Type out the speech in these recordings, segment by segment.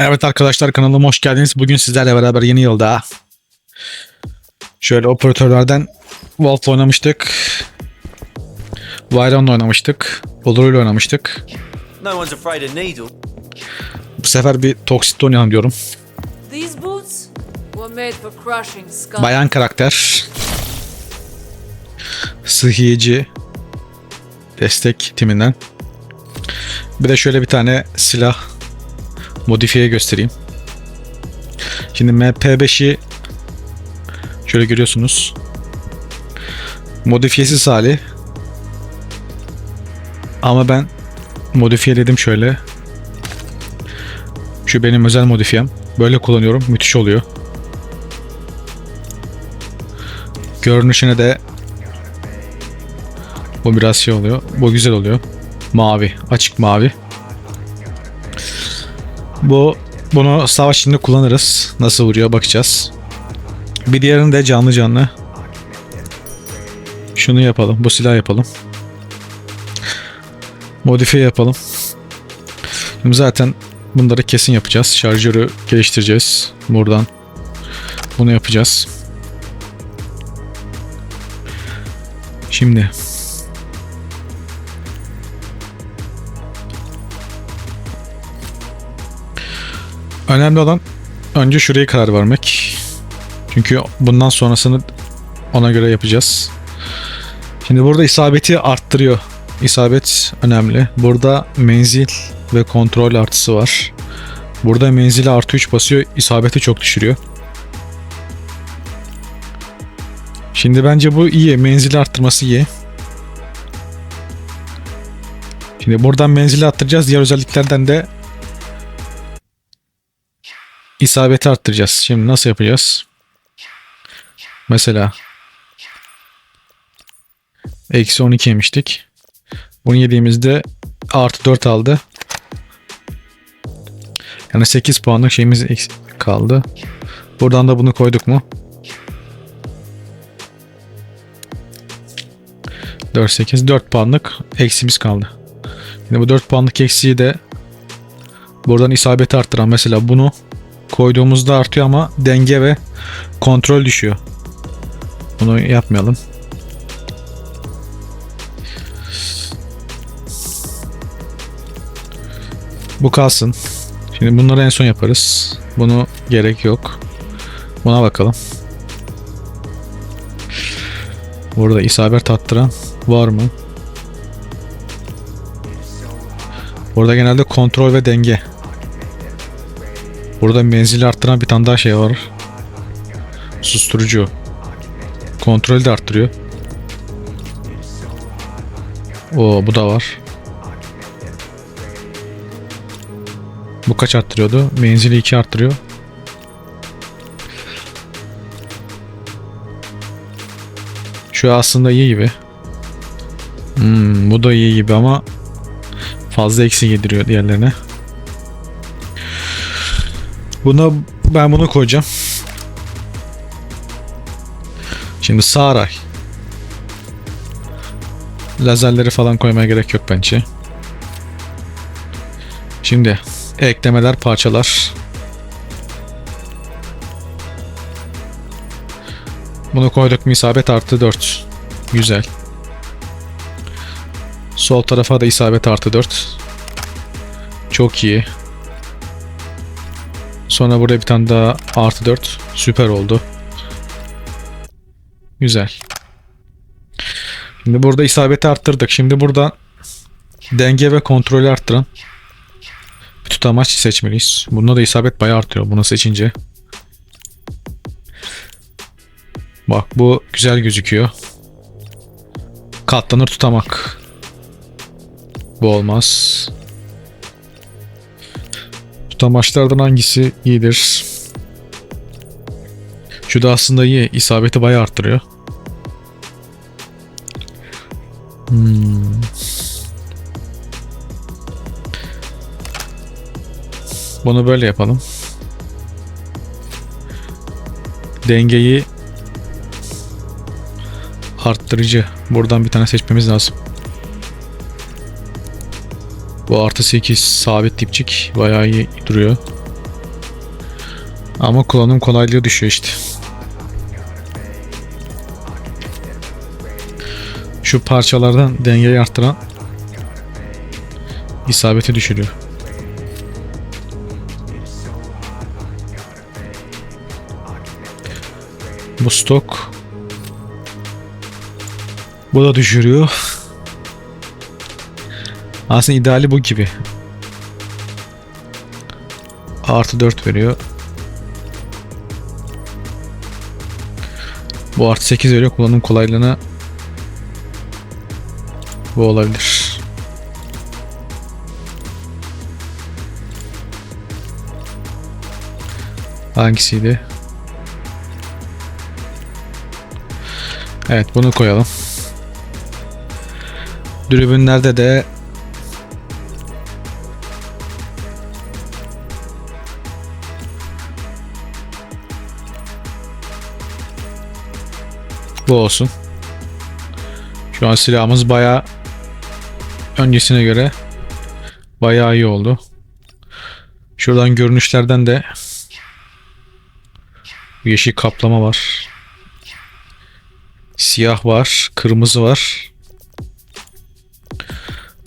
Evet arkadaşlar kanalıma hoş geldiniz. Bugün sizlerle beraber yeni yılda şöyle operatörlerden Wolf oynamıştık. Byron'la oynamıştık. Olur'uyla oynamıştık. Bu sefer bir Toxic'te oynayalım diyorum. Bayan karakter. Sıhhiyeci. Destek timinden. Bir de şöyle bir tane silah modifiye göstereyim. Şimdi MP5'i şöyle görüyorsunuz. Modifiyesiz hali. Ama ben modifiyeledim şöyle. Şu benim özel modifiyem. Böyle kullanıyorum. Müthiş oluyor. Görünüşüne de bu biraz şey oluyor. Bu güzel oluyor. Mavi. Açık mavi. Bu bunu savaş içinde kullanırız. Nasıl vuruyor bakacağız. Bir diğerini de canlı canlı. Şunu yapalım. Bu silah yapalım. Modifiye yapalım. Şimdi zaten bunları kesin yapacağız. Şarjörü geliştireceğiz. Buradan bunu yapacağız. Şimdi önemli olan önce şuraya karar vermek. Çünkü bundan sonrasını ona göre yapacağız. Şimdi burada isabeti arttırıyor. İsabet önemli. Burada menzil ve kontrol artısı var. Burada menzili artı 3 basıyor. isabeti çok düşürüyor. Şimdi bence bu iyi. Menzili arttırması iyi. Şimdi buradan menzili arttıracağız. Diğer özelliklerden de isabeti arttıracağız. Şimdi nasıl yapacağız? Mesela eksi 12 yemiştik. Bunu yediğimizde artı 4 aldı. Yani 8 puanlık şeyimiz kaldı. Buradan da bunu koyduk mu? 4 8 4 puanlık eksimiz kaldı. Şimdi bu 4 puanlık eksiği de buradan isabeti arttıran mesela bunu koyduğumuzda artıyor ama denge ve kontrol düşüyor. Bunu yapmayalım. Bu kalsın. Şimdi bunları en son yaparız. Bunu gerek yok. Buna bakalım. Burada isabet attıran var mı? Burada genelde kontrol ve denge. Burada menzili arttıran bir tane daha şey var. Susturucu. Kontrolü de arttırıyor. Oo bu da var. Bu kaç arttırıyordu? Menzili 2 arttırıyor. Şu aslında iyi gibi. Hmm, bu da iyi gibi ama fazla eksi yediriyor diğerlerine. Buna ben bunu koyacağım. Şimdi Saray. Lazerleri falan koymaya gerek yok bence. Şimdi eklemeler, parçalar. Bunu koyduk mu isabet artı 4. Güzel. Sol tarafa da isabet artı 4. Çok iyi. Sonra burada bir tane daha artı 4. Süper oldu. Güzel. Şimdi burada isabeti arttırdık. Şimdi burada denge ve kontrolü arttıran bir tutamaç seçmeliyiz. Bunda da isabet bayağı artıyor bunu seçince. Bak bu güzel gözüküyor. Katlanır tutamak. Bu olmaz. Tutamaçlardan hangisi iyidir? Şu da aslında iyi. İsabeti bayağı arttırıyor. Hmm. Bunu böyle yapalım. Dengeyi arttırıcı. Buradan bir tane seçmemiz lazım. Bu artı 8 sabit dipçik. Bayağı iyi duruyor. Ama kullanım kolaylığı düşüyor işte. Şu parçalardan dengeyi arttıran isabeti düşürüyor. Bu stok. Bu da düşürüyor. Aslında ideali bu gibi. Artı 4 veriyor. Bu artı 8 veriyor. Kullanım kolaylığına bu olabilir. Hangisiydi? Evet bunu koyalım. Dürbünlerde de bu olsun. Şu an silahımız bayağı öncesine göre bayağı iyi oldu. Şuradan görünüşlerden de yeşil kaplama var. Siyah var, kırmızı var.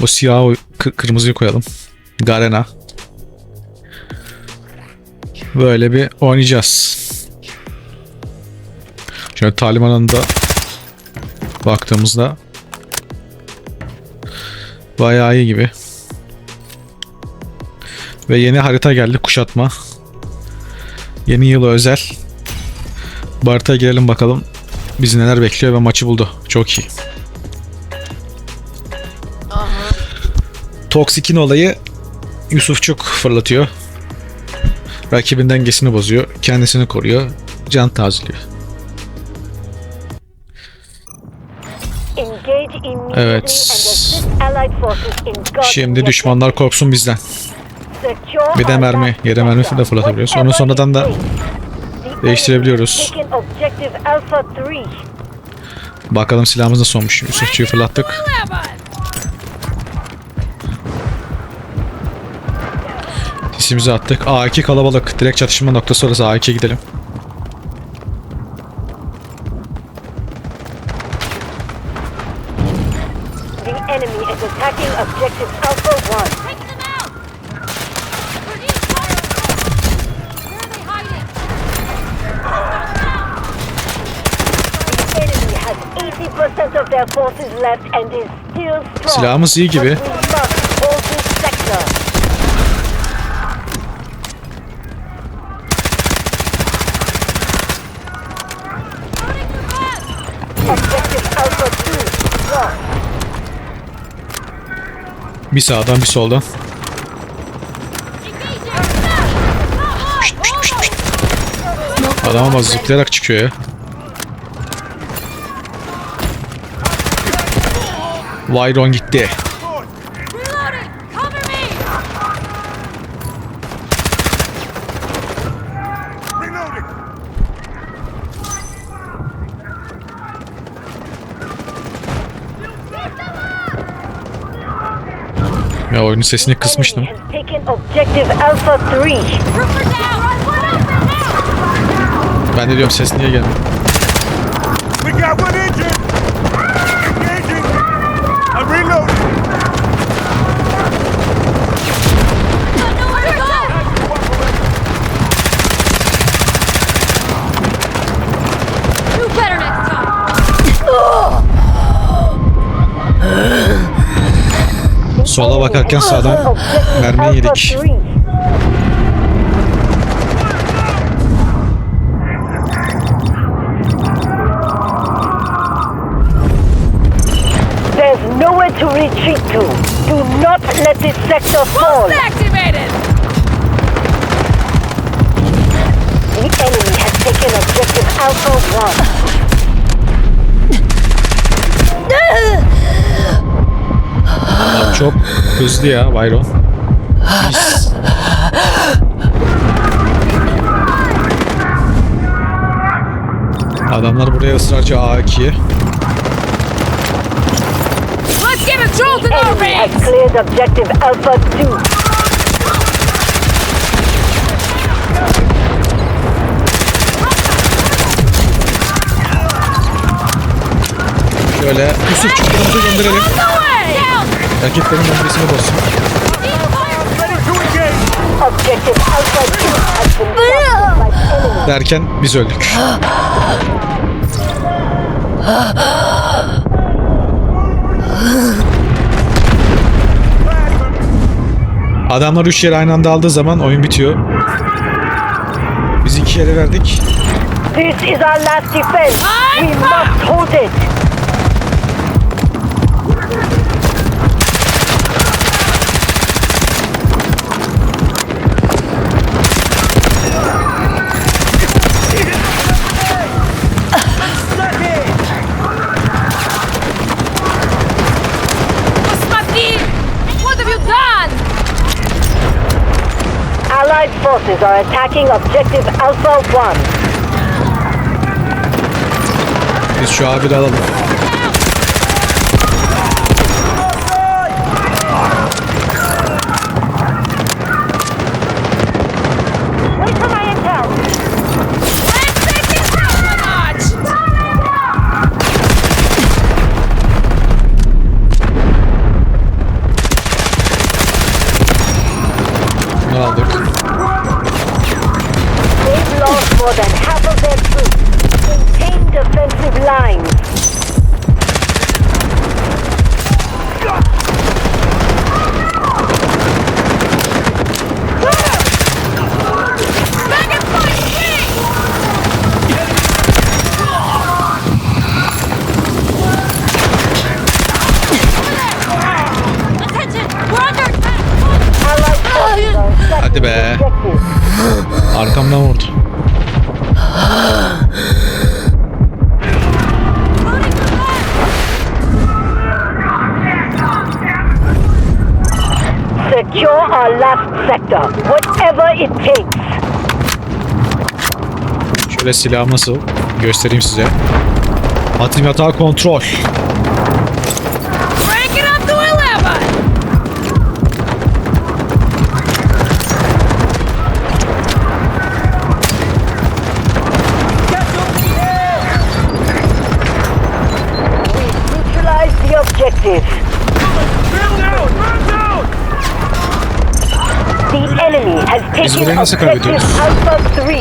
Bu siyah kırmızıyı koyalım. Garena. Böyle bir oynayacağız. Şöyle talimanında baktığımızda bayağı iyi gibi. Ve yeni harita geldi kuşatma. Yeni yıla özel. Bu haritaya girelim bakalım. Bizi neler bekliyor ve maçı buldu. Çok iyi. Toksik'in olayı Yusufçuk fırlatıyor. Rakibin dengesini bozuyor. Kendisini koruyor. Can tazeliyor. Evet. Şimdi düşmanlar korksun bizden. Bir de mermi, yere mermi de fırlatabiliyoruz. Onu sonradan da değiştirebiliyoruz. Bakalım silahımız nasıl olmuş. Yusufçuyu fırlattık. Sisimizi attık. A2 kalabalık. Direkt çatışma noktası orası. A2 gidelim. The enemy is attacking objective Alpha 1. Take them out! Reduce fire! Where are they hiding? The enemy has 80% of their forces left and is still strong. Silahımız iyi gibi. But we must hold this sector. Objective Alpha 2 lost. Bir sağdan bir soldan. Adam ama zıplayarak çıkıyor ya. Vyron gitti. Ya oyunun sesini kısmıştım. Enemy has taken objective Alpha 3. Roofer down! Roofer down! Ben de diyorum ses niye gelmiyor? Sola bakarken sağdan Objective yedik. There's nowhere to retreat to. Do not let this sector fall. Boost activated! The enemy has taken objective Alpha 1. Çok hızlı ya Byron. Biz... Adamlar buraya ısrarcı A2'ye. Let's give it Charlton Enemy has cleared objective Alpha 2. Şöyle Yusuf çıktığımızı gönderelim. Erkeklerin gönderisini bozsun. Ready to engage. Objective Alpha 2 has been captured by enemy. Derken biz öldük. Adamlar 3 yere aynı anda aldığı zaman oyun bitiyor. Biz 2 yere verdik. This is our last defense. We must hold it. Allied forces are attacking objective Alpha 1. Biz şu alalım. More than half of their troops. Maintain defensive lines. Last sector, whatever it takes. Şöyle silah nasıl göstereyim size. Atım yatağı kontrol. The enemy has taken nasıl kaybediyoruz? Alpha 3.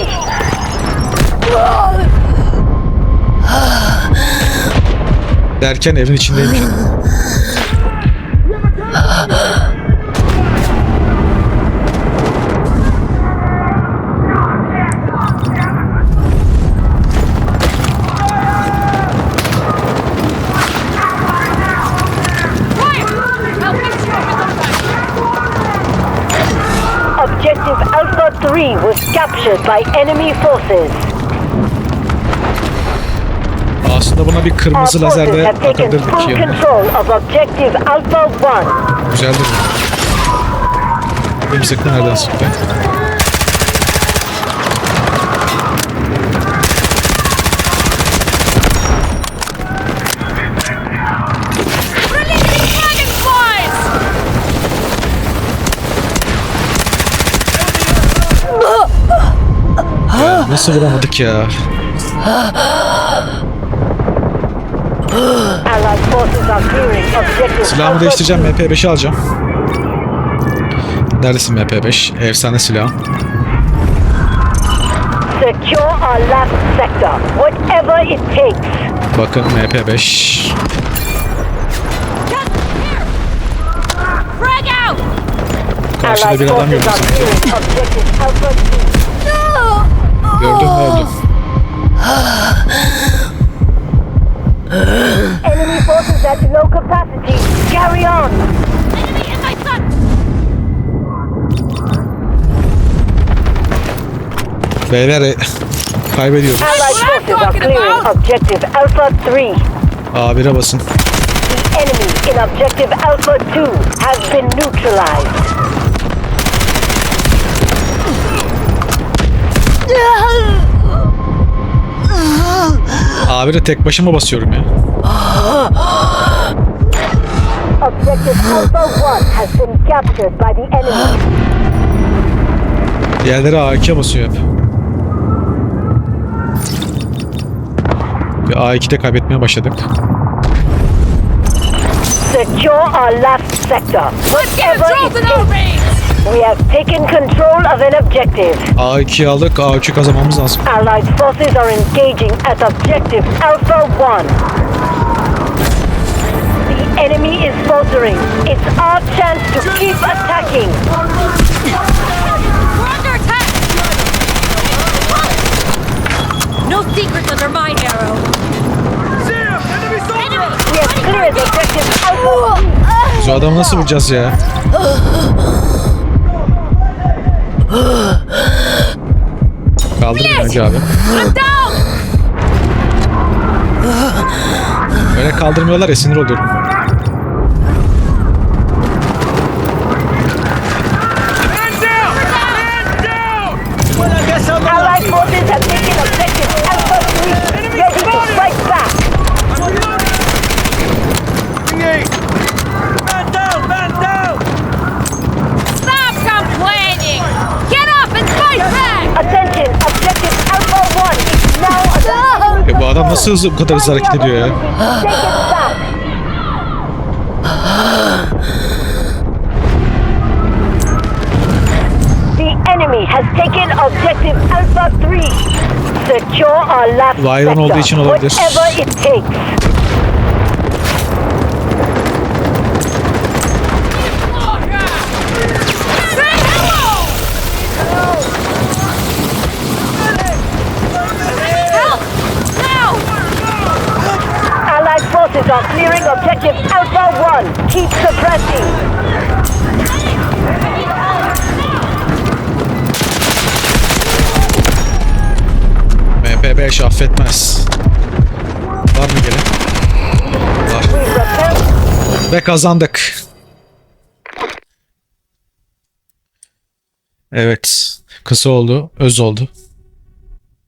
Derken evin içindeymiş. 3 was captured by enemy forces. Aslında buna bir kırmızı have taken takabilirdik full ya. control of Objective Alpha 1. Güzeldir. Benim sıktı nereden sıktı? Nasıl vuramadık ya? Silahımı değiştireceğim. MP5'i alacağım. Neredesin MP5? Efsane silah. Secure our last sector, whatever it takes. Bakın MP5. Just here! Frag out! Karşıda bir adam forces Gördün mü öldüm. Enemy forces at low capacity. Carry on. Enemy in my sight! Beyler kaybediyoruz. Allied what I'm forces are clearing. Objective Alpha 3. A1'e basın. The enemy in Objective Alpha 2 has been neutralized. A1'e tek başıma basıyorum ya. Objective Alpha 1 has been captured by the enemy. Diğerleri A2'ye basıyor hep. Ve A2'de kaybetmeye başladık. Secure our last sector. Let's get a Whatever it takes. We have taken control of an objective. A2'yi aldık. A3'ü kazanmamız lazım. Allied forces are engaging at objective Alpha 1. The enemy is faltering. It's our chance to keep attacking. We're under attack! No secrets under my arrow. See him! Enemy soldier! Enemy! We have cleared objective Alpha 2. Biz o adamı nasıl vuracağız ya? Kaldırın önce abi. I'm down! Öyle kaldırmıyorlar ya sinir oluyorum. Nasıl hızlı bu kadar hızlı hareket ediyor ya? Take it back. The MP5 affetmez. Var mı gelen? Var. Ve kazandık. Evet. Kısa oldu. Öz oldu.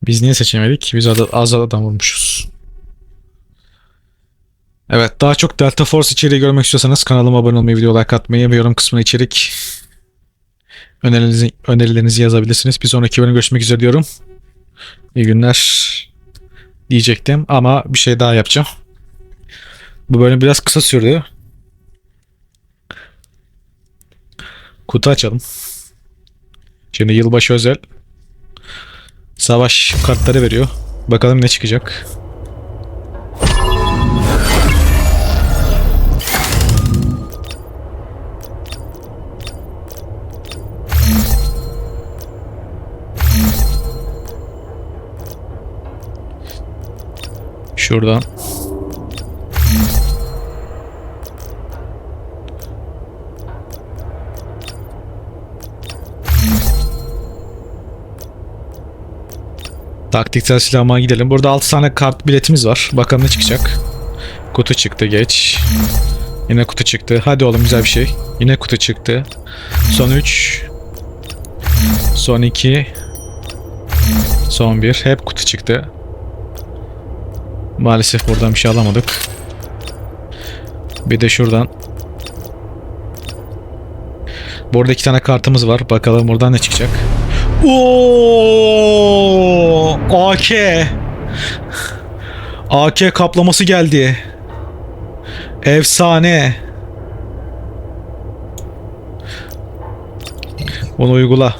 Biz niye seçemedik? Biz az adam vurmuşuz. Evet daha çok Delta Force içeriği görmek istiyorsanız kanalıma abone olmayı, video like atmayı ve yorum kısmına içerik önerilerinizi, önerilerinizi yazabilirsiniz. Bir sonraki bölüm görüşmek üzere diyorum. İyi günler diyecektim ama bir şey daha yapacağım. Bu bölüm biraz kısa sürdü. Kutu açalım. Şimdi yılbaşı özel. Savaş kartları veriyor. Bakalım ne çıkacak. Şuradan. Taktiksel silahıma gidelim. Burada 6 tane kart biletimiz var. Bakalım ne çıkacak. Kutu çıktı geç. Yine kutu çıktı. Hadi oğlum güzel bir şey. Yine kutu çıktı. Son 3. Son 2. Son 1. Hep kutu çıktı. Maalesef buradan bir şey alamadık. Bir de şuradan. Burada iki tane kartımız var. Bakalım buradan ne çıkacak. Oo! AK. AK kaplaması geldi. Efsane. Onu uygula.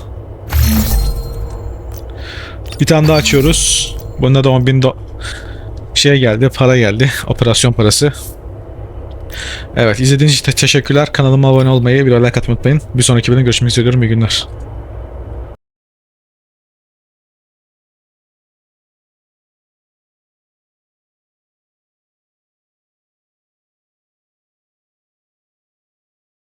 Bir tane daha açıyoruz. Bunda da 10.000 do şey geldi, para geldi. Operasyon parası. Evet, izlediğiniz için teşekkürler. Kanalıma abone olmayı, bir like atmayı unutmayın. Bir sonraki bölümde görüşmek üzere. İyi günler.